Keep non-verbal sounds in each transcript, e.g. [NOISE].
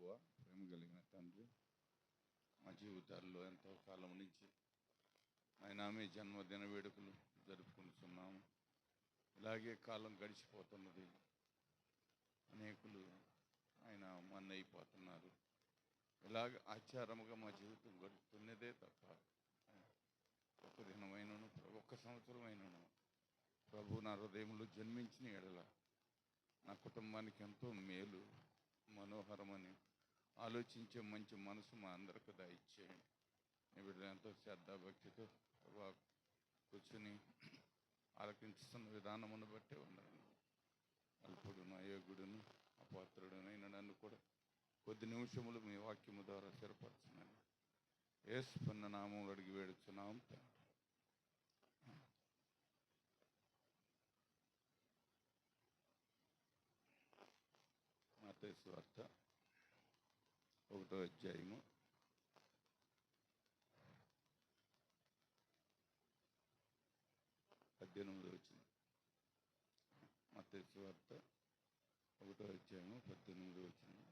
ప్రభువ ప్రేమ కలిగిన తండ్రి. మా జీవితాల్లో ఎంతో కాలం నుంచి ఆయన మీ జన్మదిన వేడుకలు జరుపుకుంటున్నాము. ఇలాగే కాలం గడిచిపోతున్నది. అనేకులు ఆయన మన్నైపోతున్నారు. ఇలాగ ఆచారముగా మా జీవితం గడుపుతున్నదే తప్ప ఒక దినమైనను ఒక్క సంవత్సరమైనను ప్రభు నా హృదయంలో జన్మించిన ఎడల నా కుటుంబానికి ఎంతో మేలు మనోహరమని ఆలోచించే మంచి మనసు మా అందరికి దయచేయండి. ఇప్పుడు ఎంతో శ్రద్ధాభక్తితో కూర్చుని ఆలకించుతున్న విధానమును బట్టే ఉండండి. అల్పుడును అయోగుడును అపాత్రుడునైన నన్ను కూడా కొద్ది నిమిషములు మీ వాక్యము ద్వారా స్థిరపరచున్నాను ఏసుపన్న నామములు అడిగి వేడుచున్నాం తండ్రి. ఒకటో అధ్యాయము. పద్దెనిమిది వచ్చింది మత వార్త ఒకటో అధ్యాయము పద్దెనిమిది వచ్చింది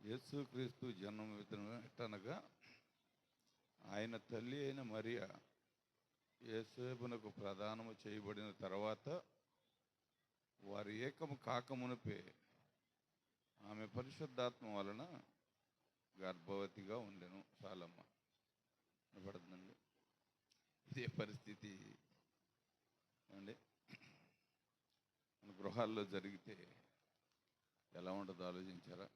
యేసుక్రీస్తు జన్మ ఎట్టనగా ఆయన తల్లి అయిన మరియా ఏసేపునకు ప్రదానము చేయబడిన తర్వాత వారి ఏకము కాకమునిపే ఆమె పరిశుద్ధాత్మ వలన గర్భవతిగా ఉండెను సాలమ్మ. పడుతుందండి ఇదే పరిస్థితి. అండి మన గృహాల్లో జరిగితే ఎలా ఉంటుందో ఆలోచించారా?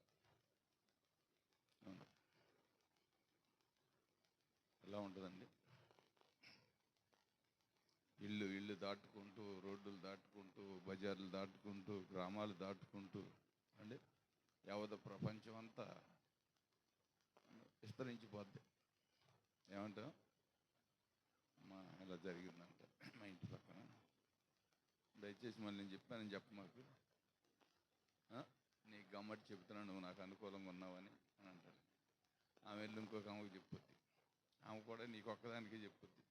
ఎలా ఉంటుందండి? ఇల్లు ఇల్లు దాటుకుంటూ రోడ్డులు దాటుకుంటూ బజార్లు దాటుకుంటూ గ్రామాలు దాటుకుంటూ అండి యావత ప్రపంచం అంతా విస్తరించిపోద్ది. ఏమంటాం మా ఇలా జరిగిందంట మా ఇంటి పక్కన. దయచేసి మళ్ళీ నేను చెప్పానని చెప్ప మాకు. నీ నీకు గమ్మటి చెబుతున్నాను నువ్వు నాకు అనుకూలంగా ఉన్నావని అని అంటారు ఆమె వెళ్ళి ఇంకొక ఆమెకు చెప్పుద్ది. ఆమె కూడా నీకు ఒక్కదానికే చెప్పుద్ది.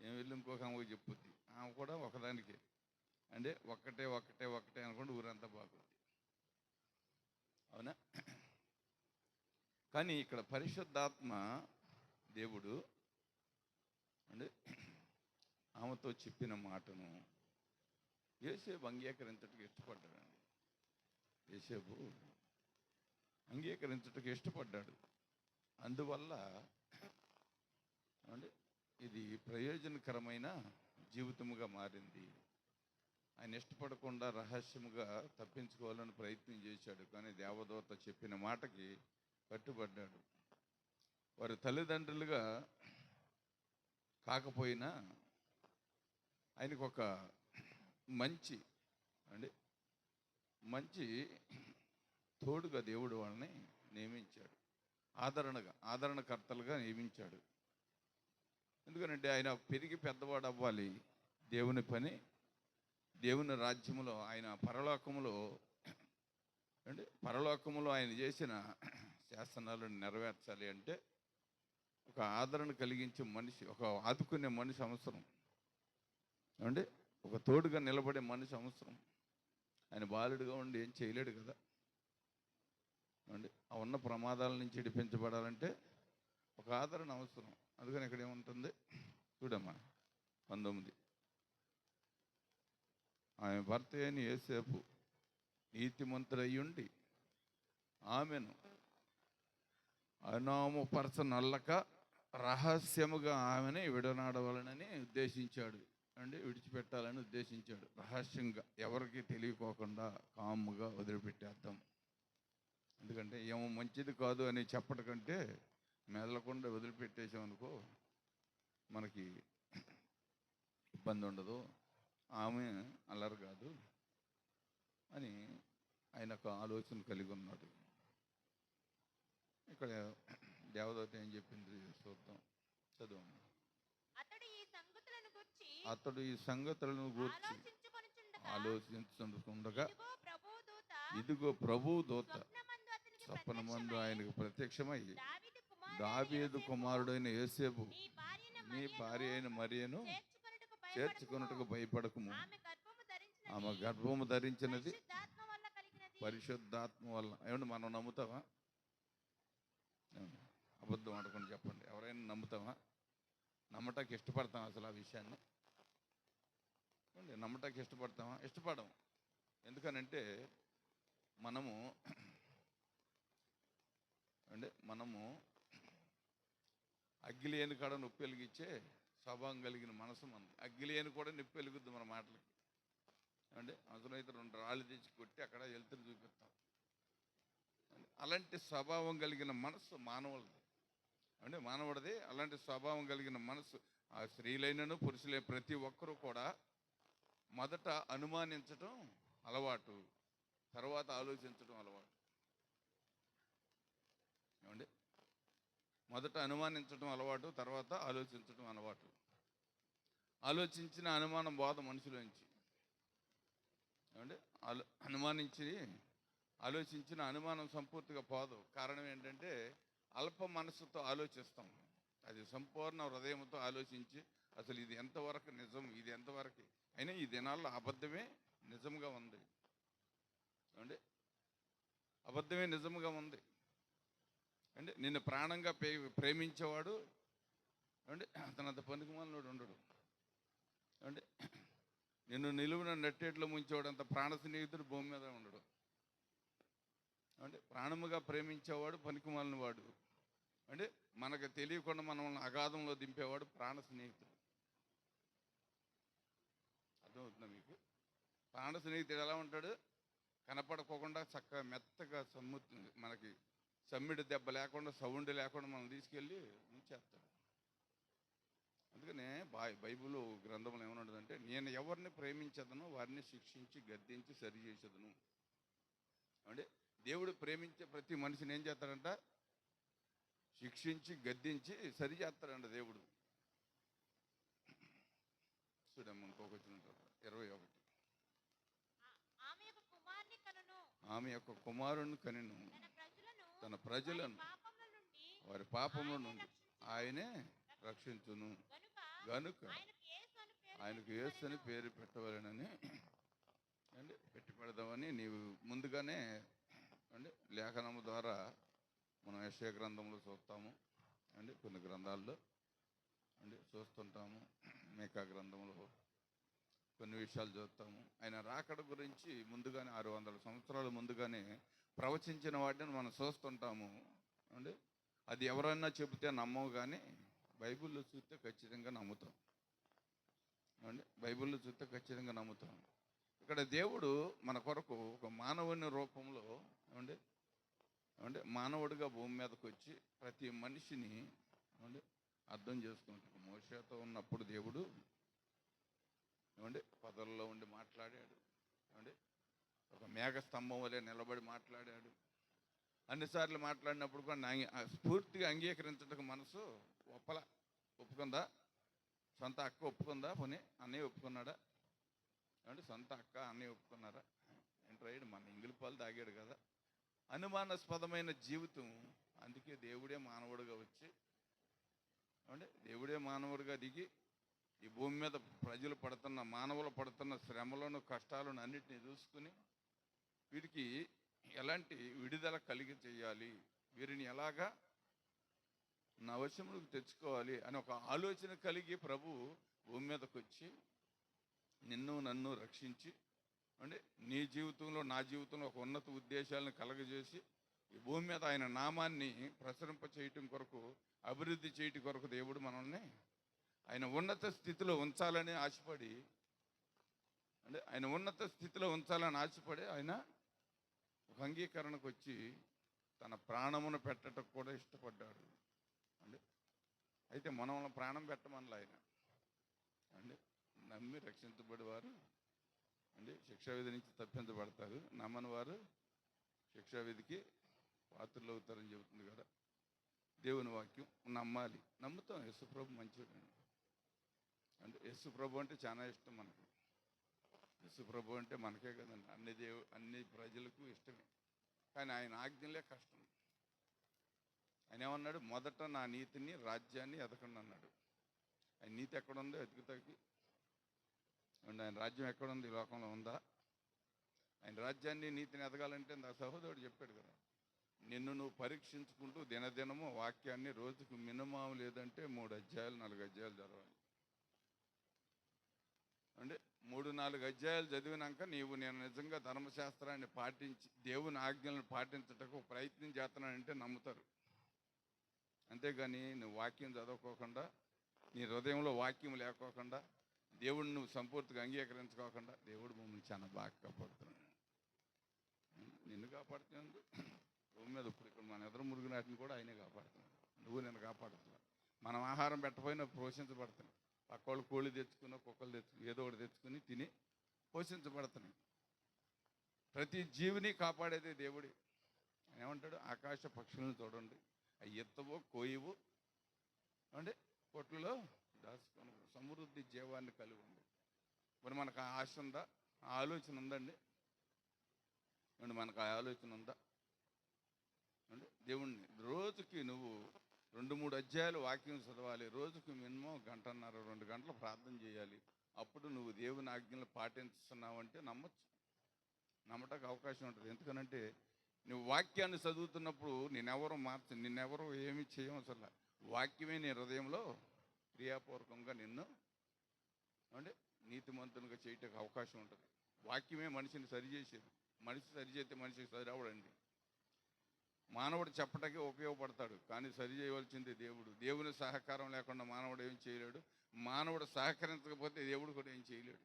ఏం వెళ్ళి ఇంకొక ఆమెకు చెప్పుద్ది. ఆమె కూడా ఒకదానికే. అంటే ఒక్కటే ఒక్కటే ఒక్కటే అనుకుంటే ఊరంతా బాగుంది. అవునా? కానీ ఇక్కడ పరిశుద్ధాత్మ దేవుడు అంటే ఆమెతో చెప్పిన మాటను ఏసేపు అంగీకరించటకు ఇష్టపడ్డాడండి. ఏసేపు అంగీకరించుటకు ఇష్టపడ్డాడు. అందువల్ల అంటే ఇది ప్రయోజనకరమైన జీవితముగా మారింది. ఆయన ఇష్టపడకుండా రహస్యముగా తప్పించుకోవాలని ప్రయత్నం చేశాడు. కానీ దేవదూత చెప్పిన మాటకి కట్టుబడ్డాడు. వారి తల్లిదండ్రులుగా కాకపోయినా ఆయనకు ఒక మంచి అంటే మంచి తోడుగా దేవుడు వాళ్ళని నియమించాడు. ఆదరణగా ఆదరణకర్తలుగా నియమించాడు. ఎందుకంటే ఆయన పెరిగి పెద్దవాడు అవ్వాలి. దేవుని పని దేవుని రాజ్యములో ఆయన పరలోకములో అంటే పరలోకములో ఆయన చేసిన శాసనాలను నెరవేర్చాలి అంటే ఒక ఆదరణ కలిగించే మనిషి ఒక ఆదుకునే మనిషి అవసరం. అంటే ఒక తోడుగా నిలబడే మనిషి అవసరం. ఆయన బాలుడుగా ఉండి ఏం చేయలేడు కదా. అండి ఆ ఉన్న ప్రమాదాల నుంచి ఇడిపించబడాలంటే ఒక ఆదరణ అవసరం. అందుకని ఇక్కడ ఏముంటుంది? చూడమ్మా పంతొమ్మిది. ఆమె భర్త అయిన ఏసేపు నీతిమంతుడయ్యుండి ఆమెను అనామపరచనల్లక రహస్యముగా ఆమెని విడనాడవలనని ఉద్దేశించాడు. అంటే విడిచిపెట్టాలని ఉద్దేశించాడు. రహస్యంగా ఎవరికి తెలియకోకుండా కాముగా వదిలిపెట్టేద్దాం. ఎందుకంటే ఏమో మంచిది కాదు అని చెప్పటకంటే మెదలకుండా వదిలిపెట్టేసామనుకో మనకి ఇబ్బంది ఉండదు ఆమె అల్లరు కాదు అని ఆయన ఒక ఆలోచన కలిగి ఉన్నాడు. ఇక్కడ దేవదూత ఏం చెప్పింది చూద్దాం. చదువు అతడు ఈ సంగతులను గుర్చి ఆలోచించుకుండగా ఇదిగో ప్రభు దూత స్వప్నమందు ఆయనకు ప్రత్యక్షమై దావీదు కుమారుడైన యోసేపు, నీ భార్య అయిన మరియను చేర్చుకొనుటకు చేర్చుకున్నట్టుకు భయపడకము. ఆమె గర్భము ధరించినది. పరిశుద్ధాత్మ వల్ల ఏమంటే మనం నమ్ముతావా ఏమండి? అబద్ధం ఆడకుండా చెప్పండి. ఎవరైనా నమ్ముతావా నమ్మటానికి ఇష్టపడతాం అసలు ఆ విషయాన్ని. ఏమండి? నమ్మటానికి ఇష్టపడతామా? ఇష్టపడము. ఎందుకనంటే మనము అంటే మనము అగ్గిలేని కాడ నొప్పి వెలిగించే స్వభావం కలిగిన మనసు మనది. అగ్గిలేని కూడా నొప్పి వెలుగుద్ది మన మాటలకి. అంటే అవసరమైతే రెండు రాళ్ళు తెచ్చి కొట్టి అక్కడ వెళ్తురు చూపిస్తాం. అలాంటి స్వభావం కలిగిన మనసు మానవులది. అంటే మానవుడిది. అలాంటి స్వభావం కలిగిన మనసు ఆ స్త్రీలైనను పురుషులే ప్రతి ఒక్కరూ కూడా మొదట అనుమానించటం అలవాటు. తర్వాత ఆలోచించడం అలవాటు. ఏమండి? మొదట అనుమానించడం అలవాటు తర్వాత ఆలోచించడం అలవాటు. ఆలోచించిన అనుమానం బోధ మనుషులోంచి. ఏమండి? ఆలో అనుమానించి ఆలోచించిన అనుమానం సంపూర్తిగా పోదు. కారణం ఏంటంటే అల్ప మనసుతో ఆలోచిస్తాం. అది సంపూర్ణ హృదయంతో ఆలోచించి అసలు ఇది ఎంతవరకు నిజం ఇది ఎంతవరకు అయినా ఈ దినాల్లో అబద్ధమే నిజంగా ఉంది. ఏమండి? అబద్ధమే నిజంగా ఉంది. అంటే నిన్ను ప్రాణంగా ప్రేమించేవాడు అంటే అతనంత పనికిమాలనోడు ఉండడు. అంటే నిన్ను నిలువున నెట్టేట్లో ముంచేవాడు అంత ప్రాణ స్నేహితుడు భూమి మీద ఉండడు. అంటే ప్రాణముగా ప్రేమించేవాడు పనికిమాలిన వాడు అంటే మనకు తెలియకుండా మనల్ని అగాధంలో దింపేవాడు ప్రాణ స్నేహితుడు. అర్థమవుతుందా మీకు? ప్రాణ స్నేహితుడు ఎలా ఉంటాడు? కనపడకోకుండా చక్కగా మెత్తగా సమ్ముతుంది మనకి. సమ్మిడి దెబ్బ లేకుండా సౌండ్ లేకుండా మనం తీసుకెళ్ళి ఉంచేస్తాడు అందుకనే బై బైబిల్ గ్రంథంలో ఏమనుంటుందంటే నేను ఎవరిని ప్రేమించదనో వారిని శిక్షించి గద్దించి సరి చేసేదను. అంటే దేవుడు ప్రేమించే ప్రతి మనిషిని ఏం చేస్తాడంట? శిక్షించి గద్దించి సరి చేస్తాడంట దేవుడు. చూడమ్మ ఇంకొక ఇరవై ఒకటి. ఆమె యొక్క కుమార్ని కనును ఆమె యొక్క కుమారుని కనిను తన ప్రజలను వారి పాపముల నుండి ఆయనే రక్షించును. గనుక ఆయనకు యేసు అని పేరు పెట్టవలెనని అండి పెట్టి పెడదామని నీవు ముందుగానే అండి లేఖనము ద్వారా మనం యశయ గ్రంథంలో చూస్తాము అండి కొన్ని గ్రంథాల్లో అండి చూస్తుంటాము మేకా గ్రంథంలో కొన్ని విషయాలు చూస్తాము ఆయన రాకడ గురించి ముందుగానే ఆరు వందల సంవత్సరాల ముందుగానే ప్రవచించిన వాటిని మనం చూస్తుంటాము. అండి? అది ఎవరైనా చెబితే నమ్మవు కానీ బైబిల్లో చూస్తే ఖచ్చితంగా నమ్ముతాం. అండి? బైబిల్లో చూస్తే ఖచ్చితంగా నమ్ముతాం. ఇక్కడ దేవుడు మన కొరకు ఒక మానవుని రూపంలో ఏమండి ఏమండి మానవుడిగా భూమి మీదకి వచ్చి ప్రతి మనిషిని ఏమండి అర్థం చేసుకుంటాడు మోషతో ఉన్నప్పుడు దేవుడు ఏమండి పదవుల్లో ఉండి మాట్లాడాడు. ఏమండి ఒక మేఘ స్తంభం వలె నిలబడి మాట్లాడాడు. అన్నిసార్లు మాట్లాడినప్పుడు కూడా నా స్ఫూర్తిగా అంగీకరించడానికి మనసు ఒప్పల. ఒప్పుకుందా? సొంత అక్క ఒప్పుకుందా? పోనీ అన్నయ్య ఒప్పుకున్నాడా? అంటే సొంత అక్క అన్నయ్య ఒప్పుకున్నారా? ఏంట్రాయుడు మన ఇంగిలి పాలు తాగాడు కదా. అనుమానాస్పదమైన జీవితం. అందుకే దేవుడే మానవుడిగా వచ్చి అంటే దేవుడే మానవుడిగా దిగి ఈ భూమి మీద ప్రజలు పడుతున్న మానవులు పడుతున్న శ్రమలను కష్టాలను అన్నిటిని చూసుకుని వీరికి ఎలాంటి విడుదల కలిగి చేయాలి? వీరిని ఎలాగా నా వశములకు తెచ్చుకోవాలి? అని ఒక ఆలోచన కలిగి ప్రభు భూమి మీదకి వచ్చి నిన్ను నన్ను రక్షించి అంటే నీ జీవితంలో నా జీవితంలో ఒక ఉన్నత ఉద్దేశాలను కలగజేసి ఈ భూమి మీద ఆయన నామాన్ని ప్రసరింప చేయటం కొరకు అభివృద్ధి చేయటం కొరకు దేవుడు మనల్ని ఆయన ఉన్నత స్థితిలో ఉంచాలని ఆశపడి అంటే ఆయన ఉన్నత స్థితిలో ఉంచాలని ఆశపడి ఆయన ఒక అంగీకరణకు వచ్చి తన ప్రాణమును పెట్టటం కూడా ఇష్టపడ్డాడు. అండి? అయితే మనం ప్రాణం పెట్టమని ఆయన. అండి? నమ్మి రక్షించబడి వారు అండి శిక్షావిధి నుంచి తప్పించబడతారు. నమ్మని వారు శిక్షావిధికి పాత్రలు అవుతారని చెబుతుంది కదా. దేవుని వాక్యం నమ్మాలి. నమ్ముతాం. యశుప్రభు మంచివాడు అంటే యశుప్రభు అంటే చాలా ఇష్టం మనకు. యశుప్రభు అంటే మనకే కదండి. అన్ని దేవు అన్ని ప్రజలకు ఇష్టమే. కానీ ఆయన ఆజ్ఞలే కష్టం. ఆయన ఏమన్నాడు? మొదట నా నీతిని రాజ్యాన్ని ఎదకండి అన్నాడు. ఆయన నీతి ఎక్కడుందో ఎదుగుతాకి అండ్ ఆయన రాజ్యం ఎక్కడుంది ఈ లోకంలో ఉందా? ఆయన రాజ్యాన్ని నీతిని ఎదగాలంటే నా సహోదరుడు చెప్పాడు కదా. నిన్ను నువ్వు పరీక్షించుకుంటూ దినదినము వాక్యాన్ని రోజుకు మినిమం లేదంటే మూడు అధ్యాయాలు నాలుగు అధ్యాయాలు చదవాలి అంటే మూడు నాలుగు అధ్యాయాలు చదివినాక నీవు నేను నిజంగా ధర్మశాస్త్రాన్ని పాటించి దేవుని ఆజ్ఞలను పాటించటకు ప్రయత్నం చేస్తున్నానంటే నమ్ముతారు. అంతేగాని నువ్వు వాక్యం చదవకోకుండా నీ హృదయంలో వాక్యం లేకోకుండా దేవుడిని నువ్వు సంపూర్తిగా అంగీకరించుకోకుండా దేవుడు మమ్మల్ని చాలా బాగా కాపాడుతున్నాడు. నిన్ను కాపాడుతున్నాడు. భూమి మీద ఇప్పుడు ఇక్కడ మన ఎదురు మురుగు నాటిని కూడా ఆయనే కాపాడుతున్నాడు. నువ్వు నిన్ను కాపాడుతున్నావు. మనం ఆహారం పెట్టపోయినా పోషించబడుతున్నావు. పక్కోళ్ళు కోళ్ళు తెచ్చుకున్న కుక్కలు తెచ్చుకుని ఏదో ఒకటి తెచ్చుకుని తిని పోషించబడుతున్నాయి ప్రతి జీవిని కాపాడేదే దేవుడి. ఆయన ఏమంటాడు? ఆకాశ పక్షులను చూడండి. అవి ఎత్తవో కోయవు అంటే కొట్లలో దాచుకొని సమృద్ధి జీవాన్ని కలిగి ఉంది మరి మనకు ఆశ ఉందా? ఆలోచన ఉందండి. మనకు ఆ ఆలోచన ఉందా? అంటే దేవుణ్ణి రోజుకి నువ్వు రెండు మూడు అధ్యాయాలు వాక్యం చదవాలి. రోజుకి మినిమం గంటన్నర రెండు గంటలు ప్రార్థన చేయాలి. అప్పుడు నువ్వు దేవుని ఆజ్ఞలు పాటిస్తున్నావంటే నమ్మచ్చు. నమ్మటానికి అవకాశం ఉంటుంది. ఎందుకనంటే నువ్వు వాక్యాన్ని చదువుతున్నప్పుడు నేనెవరో మార్చ నిన్నెవరో ఏమి చేయవసరం వాక్యమే నీ హృదయంలో క్రియాపూర్వకంగా నిన్ను అంటే నీతిమంతునిగా చేయటానికి అవకాశం ఉంటుంది. వాక్యమే మనిషిని సరిచేసేది. మనిషి సరిచేస్తే మనిషికి సరిరావడండి. మానవుడు చెప్పటకే ఉపయోగపడతాడు కానీ సరి చేయవలసింది దేవుడు. దేవుని సహకారం లేకుండా మానవుడు ఏం చేయలేడు. మానవుడు సహకరించకపోతే దేవుడు కూడా ఏం చేయలేడు.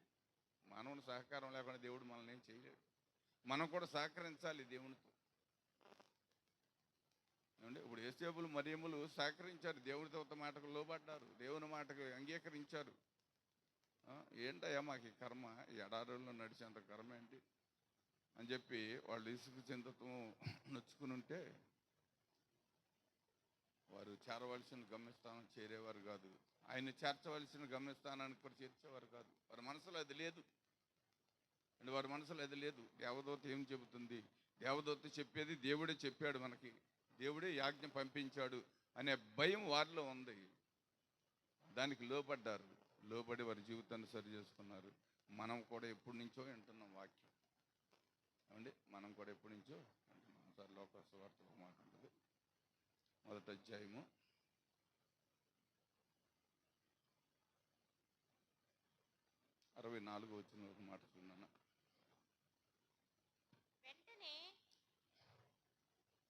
మానవుని సహకారం లేకుండా దేవుడు మనల్ని ఏం చేయలేడు. మనం కూడా సహకరించాలి దేవునితో. ఏమంటే ఇప్పుడు ఏసేపులు మరియములు సహకరించారు. దేవుడితో ఒక మాటకు లోబడ్డారు. దేవుని మాటకు అంగీకరించారు. ఏంటయ్యా మాకు ఈ కర్మ? ఎడారుల్లో నడిచేంత కర్మ ఏంటి? అని చెప్పి వాళ్ళు ఇసుకు చింతతో నొచ్చుకుని ఉంటే వారు చేరవలసిన గమ్యస్థానం చేరేవారు కాదు. ఆయన చేర్చవలసిన గమ్యస్థానానికి కూడా చేర్చేవారు కాదు. వారి మనసులో అది లేదు. అండ్ వారి మనసులో అది లేదు. దేవదూత ఏం చెబుతుంది? దేవదూత చెప్పేది దేవుడే చెప్పాడు మనకి. దేవుడే యాజ్ఞ పంపించాడు అనే భయం వారిలో ఉంది. దానికి లోపడ్డారు లోబడి వారి జీవితాన్ని సరి చేసుకున్నారు. మనం కూడా ఎప్పటి నుంచో వింటున్నాం వాక్యం. ఏమండి మనం కూడా ఎప్పటి నుంచో వింటున్నాం సార్ లోక వార్త ఒక మాట ఉంటుంది. మొదటి అధ్యాయము. అరవై నాలుగు వచ్చిన ఒక మాట చూన్నాను వెంటనే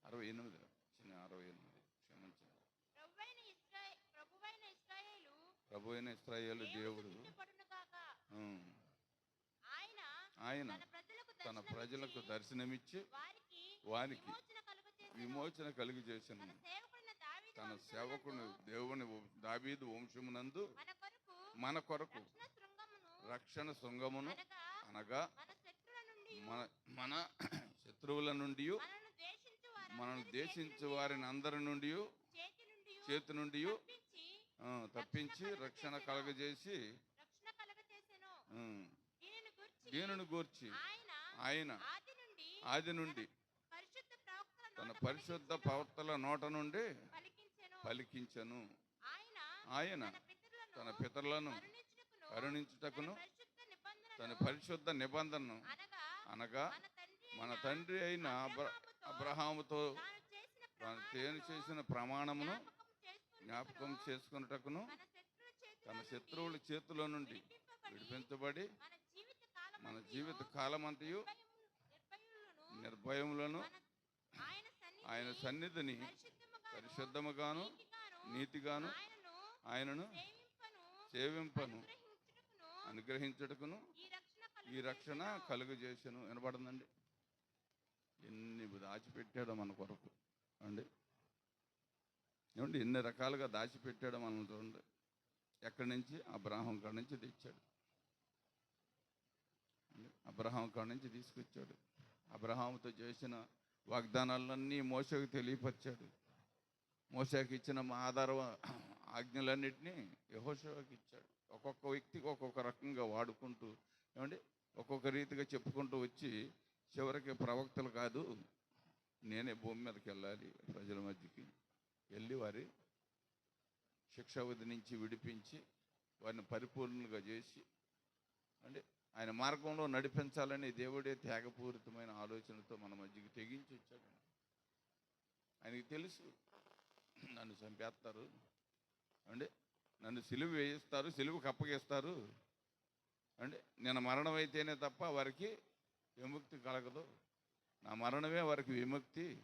అరవై ఎనిమిది చిన్న అరవై ఎనిమిది క్షమించండి. ప్రభు అయిన ఇస్రాయేలు దేవుడు ఆయన తన ప్రజలకు దర్శనమిచ్చి వారికి విమోచన కలుగు చేసిన తన దావీదు సేవకుని దేవుని దాబీదు వంశమునందు మన కొరకు రక్షణ శృంగమును అనగా మన మన [CLEARS THROAT] శత్రువుల నుండి మనల్ని ద్వేషించు మనం వారందరి దేశించు వారిని అందరి నుండి చేతి నుండి తప్పించి రక్షణ కలగజేసి దీనిని గూర్చి ఆయన ఆది నుండి తన పరిశుద్ధ. ప్రవర్తల నోట నుండి పలికించెను ఆయన తన పితరులను కరుణించుటకును, తన పరిశుద్ధ నిబంధనను అనగా మన తండ్రి అయిన అబ్రహాముతో తాను చేసిన తాను చేసిన ప్రమాణమును జ్ఞాపకం చేసుకున్నటకును తన శత్రువుల చేతిలో నుండి విడిపించబడి మన జీవిత కాలమంతయు నిర్భయములను ఆయన సన్నిధిని పరిశుద్ధముగాను, నీతిగాను ఆయనను సేవింపను, అనుగ్రహించుటకును. ఈ రక్షణ. కలుగు చేసాను వినపడుతుందండి ఎన్ని దాచిపెట్టాడో మన కొరకు. అండి? ఏమండి? ఎన్ని రకాలుగా దాచిపెట్టాడో మనం చూడండి. ఎక్కడి నుంచి? అబ్రాహం కాడి నుంచి తెచ్చాడు? అబ్రహాం కాడ నుంచి తీసుకొచ్చాడు. అబ్రహాంతో చేసిన వాగ్దానాలన్నీ మోసకు తెలియపరిచాడు. మోసకి ఇచ్చిన మా ఆధార ఆజ్ఞలన్నింటినీ యహోషకి ఇచ్చాడు. ఒక్కొక్క వ్యక్తికి ఒక్కొక్క రకంగా వాడుకుంటూ ఏమండి? ఒక్కొక్క రీతిగా చెప్పుకుంటూ వచ్చి చివరికి ప్రవక్తలు కాదు నేనే భూమి మీదకి వెళ్ళాలి ప్రజల మధ్యకి. వెళ్ళి వారి శిక్షావధి నుంచి విడిపించి వారిని పరిపూర్ణులుగా చేసి అంటే ఆయన మార్గంలో నడిపించాలని దేవుడే త్యాగపూరితమైన ఆలోచనతో మన మధ్యకి తెగించి వచ్చాడు. ఆయనకి తెలుసు నన్ను చంపేస్తారు అంటే నన్ను సిలువ వేయిస్తారు సిలువకు అప్పగిస్తారు అంటే నేను మరణం అయితేనే తప్ప వారికి విముక్తి కలగదు. నా మరణమే వారికి విముక్తి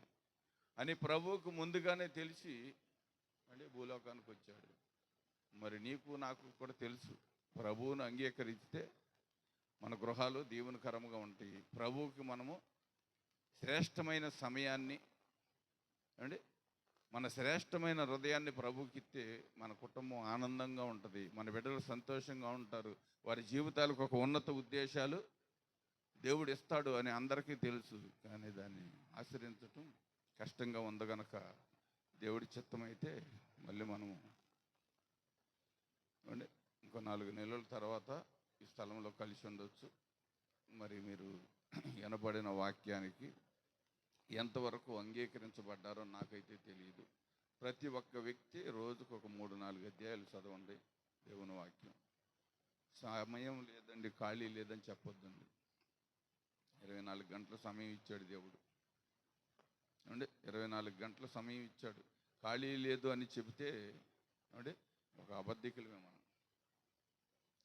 అని ప్రభువుకు ముందుగానే తెలిసి అంటే భూలోకానికి వచ్చాడు. మరి నీకు నాకు కూడా తెలుసు. ప్రభువును అంగీకరిస్తే మన గృహాలు దీవెనకరముగా ఉంటాయి. ప్రభువుకి మనము శ్రేష్టమైన సమయాన్ని అండి మన శ్రేష్టమైన హృదయాన్ని ప్రభుకిస్తే మన కుటుంబం ఆనందంగా ఉంటుంది. మన బిడ్డలు సంతోషంగా ఉంటారు. వారి జీవితాలకు ఒక ఉన్నత ఉద్దేశాలు దేవుడు ఇస్తాడు అని అందరికీ తెలుసు. కానీ దాన్ని ఆశ్రయించటం కష్టంగా ఉంది గనక దేవుడి చిత్తమైతే మళ్ళీ మనము అండి ఇంకో నాలుగు నెలల తర్వాత ఈ స్థలంలో కలిసి ఉండొచ్చు. మరి మీరు వినబడిన వాక్యానికి ఎంతవరకు అంగీకరించబడ్డారో నాకైతే తెలియదు ప్రతి ఒక్క వ్యక్తి రోజుకు ఒక మూడు నాలుగు అధ్యాయాలు చదవండి దేవుని వాక్యం. సమయం లేదండి ఖాళీ లేదని చెప్పొద్దండి. ఇరవై నాలుగు గంటల సమయం ఇచ్చాడు దేవుడు. అంటే ఇరవై నాలుగు గంటల సమయం ఇచ్చాడు. ఖాళీ లేదు అని చెబితే అంటే ఒక అబద్ధికులమే మనం.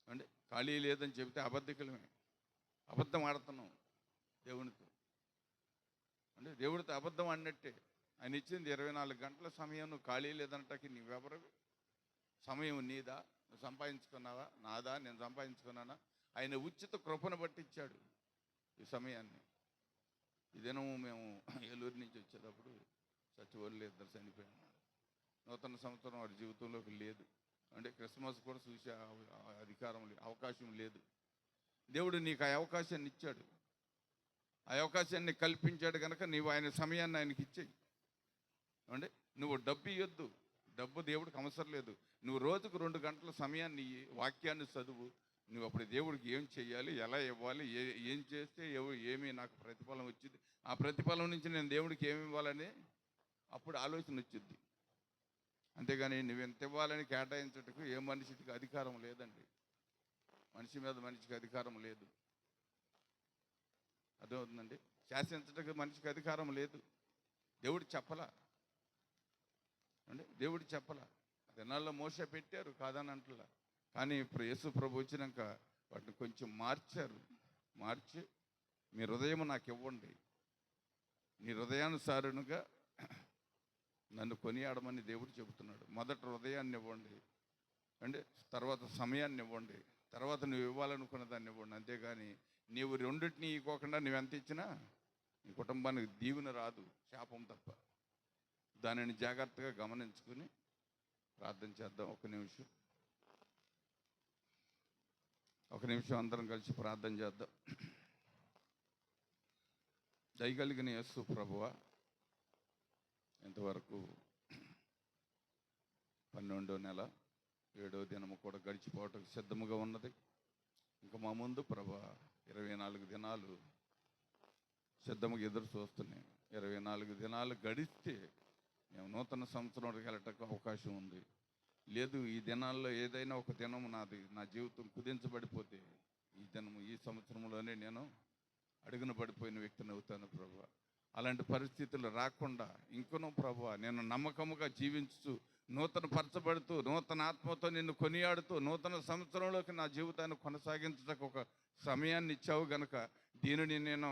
అంటే ఖాళీ లేదని చెబితే అబద్ధికలమే. అబద్ధం ఆడుతున్నాం దేవునితో. అంటే దేవుడితో అబద్ధం అన్నట్టే ఆయన ఇచ్చింది ఇరవై నాలుగు గంటల సమయం నువ్వు ఖాళీ లేదంటకి నీవెవరవి సమయం నీదా? నువ్వు సంపాదించుకున్నావా? నాదా? నేను సంపాదించుకున్నానా? ఆయన ఉచిత కృపను పట్టించాడు ఈ సమయాన్ని. ఈ దినము మేము [CLEARS THROAT] ఏలూరు నుంచి వచ్చేటప్పుడు చచ్చిపోలు ఇద్దరు చనిపోయినాడు నూతన సంవత్సరం వారి జీవితంలోకి లేదు. అంటే క్రిస్మస్ కూడా చూసే అధికారం లేదు అవకాశం లేదు. దేవుడు నీకు ఆ అవకాశాన్ని ఇచ్చాడు. ఆ అవకాశాన్ని కల్పించాడు కనుక నీవు ఆయన సమయాన్ని ఆయనకి ఇచ్చేయి. అంటే నువ్వు డబ్బు ఇవ్వద్దు డబ్బు దేవుడికి అవసరం లేదు. నువ్వు రోజుకు రెండు గంటల సమయాన్ని ఇయ్యి, వాక్యాన్ని చదువు. నువ్వు అప్పుడు దేవుడికి ఏం చేయాలి ఎలా ఇవ్వాలి? ఏ ఏం చేస్తే ఎవ- ఏమి నాకు ప్రతిఫలం వచ్చింది? ఆ ప్రతిఫలం నుంచి నేను దేవుడికి ఏమి ఇవ్వాలని? అప్పుడు ఆలోచన వచ్చింది. అంతేగాని నువ్వు ఎంత ఇవ్వాలని కేటాయించటకు ఏ మనిషికి అధికారం లేదండి. మనిషి మీద మనిషికి అధికారం లేదు. అర్థమవుతుందండి? శాసించటకు మనిషికి అధికారం లేదు. దేవుడు చెప్పలా. అంటే దేవుడు చెప్పలా. దినాల్లో మోస పెట్టారు కాదని అంటలా కానీ ఇప్పుడు యేసు ప్రభు వచ్చినాక వాటిని కొంచెం మార్చారు. మార్చి మీ హృదయం నాకు ఇవ్వండి నీ హృదయానుసారునిగా నన్ను కొనియాడమని దేవుడు చెబుతున్నాడు. మొదట హృదయాన్ని ఇవ్వండి. అంటే తర్వాత సమయాన్ని ఇవ్వండి. తర్వాత నువ్వు ఇవ్వాలనుకున్న దాన్ని ఇవ్వండి. అంతేగాని నీవు రెండింటిని ఇవ్వకుండా నువ్వు ఎంత ఇచ్చినా నీ కుటుంబానికి దీవెన రాదు శాపం తప్ప. దానిని జాగ్రత్తగా గమనించుకుని ప్రార్థన చేద్దాం. ఒక నిమిషం. ఒక నిమిషం అందరం కలిసి ప్రార్థన చేద్దాం. దయగలిగిన యేసు ప్రభువా ఇంతవరకు పన్నెండో నెల ఏడో దినము కూడా గడిచిపోవటం సిద్ధముగా ఉన్నది. ఇంకా మా ముందు ప్రభా ఇరవై నాలుగు దినాలు సిద్ధముగా ఎదురు చూస్తున్నాయి. ఇరవై నాలుగు దినాలు గడిస్తే మేము నూతన సంవత్సరంలోకి వెళ్ళటకు అవకాశం ఉంది. లేదు ఈ దినాల్లో ఏదైనా ఒక దినం నాది నా జీవితం కుదించబడిపోతే ఈ దినము ఈ సంవత్సరంలోనే నేను అడుగున పడిపోయిన వ్యక్తిని అవుతాను ప్రభా. అలాంటి పరిస్థితులు రాకుండా ఇంకనూ ప్రభు నేను నమ్మకముగా జీవించు నూతన పరచబడుతూ నూతన ఆత్మతో నిన్ను కొనియాడుతూ నూతన సంవత్సరంలోకి నా జీవితాన్ని కొనసాగించడానికి ఒక సమయాన్ని ఇచ్చావు గనక దీనిని నేను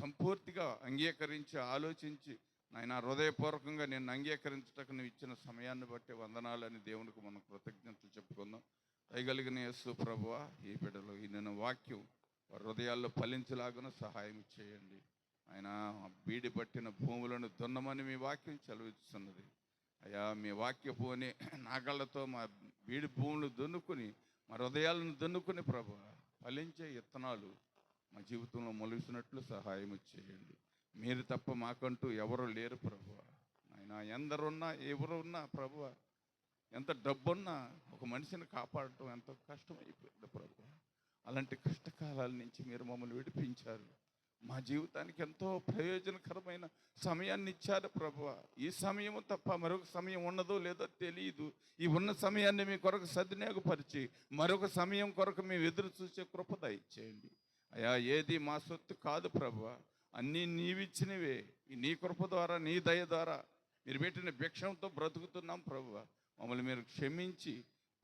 సంపూర్తిగా అంగీకరించి ఆలోచించి నాయన హృదయపూర్వకంగా నేను అంగీకరించటకు నువ్వు ఇచ్చిన సమయాన్ని బట్టి వందనాలని దేవునికి మనం కృతజ్ఞతలు చెప్పుకుందాం. దయగలిగిన యేసు ప్రభువ ఈ బిడ్డలు ఈ నేను వాక్యం వారి హృదయాల్లో ఫలించలాగున సహాయం చేయండి. ఆయన బీడి పట్టిన భూములను దున్నమని మీ వాక్యం చదివిస్తున్నది. అయ్యా మీ వాక్యపు అని నాగళ్ళతో మా బీడి భూములు దున్నుకుని మా హృదయాలను దున్నుకుని ప్రభు ఫలించే ఇత్తనాలు మా జీవితంలో మొలిసినట్లు సహాయం చేయండి. మీరు తప్ప మాకంటూ ఎవరు లేరు ప్రభు. ఆయన ఎందరున్నా ఎవరు ఉన్నా ప్రభు ఎంత డబ్బున్నా ఒక మనిషిని కాపాడటం ఎంతో కష్టమైపోయింది ప్రభు. అలాంటి కష్టకాలాల నుంచి మీరు మమ్మల్ని విడిపించారు. మా జీవితానికి ఎంతో ప్రయోజనకరమైన సమయాన్ని ఇచ్చారు ప్రభువ. ఈ సమయము తప్ప మరొక సమయం ఉన్నదో లేదో తెలియదు ఈ ఉన్న సమయాన్ని మీ కొరకు సద్వినియోగపరిచి మరొక సమయం కొరకు మేము ఎదురు చూసే కృప దయచేయండి. అయా ఏది మా సొత్తు కాదు ప్రభువ. అన్నీ నీవిచ్చినవే. ఈ నీ కృప ద్వారా నీ దయ ద్వారా మీరు పెట్టిన భిక్షంతో బ్రతుకుతున్నాం ప్రభువ. మమ్మల్ని మీరు క్షమించి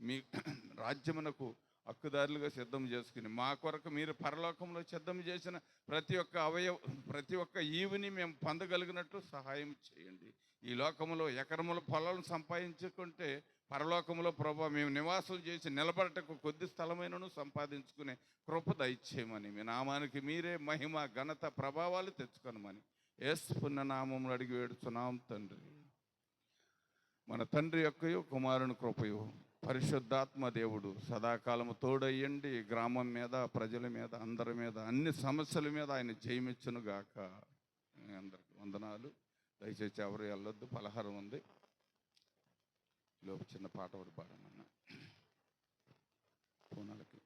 మీ [CLEARS THROAT] రాజ్యమునకు హక్కుదారులుగా సిద్ధం చేసుకుని మా కొరకు మీరు పరలోకంలో సిద్ధం చేసిన ప్రతి ఒక్క అవయవ ప్రతి ఒక్క ఈవిని మేము పొందగలిగినట్లు సహాయం చేయండి. ఈ లోకంలో ఎకరముల పొలాలను సంపాదించుకుంటే పరలోకంలో ప్రభా మేము నివాసం చేసి నిలబడటకు కొద్ది స్థలమైనను సంపాదించుకునే కృప దయచేయమని మీ నామానికి మీరే మహిమ ఘనత ప్రభావాలు తెచ్చుకొనమని యేసు పుణ్యనామంలో అడిగి వేడుచున్నాం తండ్రి. మన తండ్రి యొక్కయో కుమారుని కృపయో. పరిశుద్ధాత్మ దేవుడు సదాకాలము తోడయ్యండి గ్రామం మీద ప్రజల మీద అందరి మీద అన్ని సమస్యల మీద ఆయన జయమిచ్చును గాక. అందరికి వందనాలు. దయచేసి ఎవరు వెళ్ళొద్దు పలహారం ఉంది. లోపు చిన్న పాట ఒకటి పాడమన్నా. పూనలకి.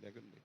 లేకండి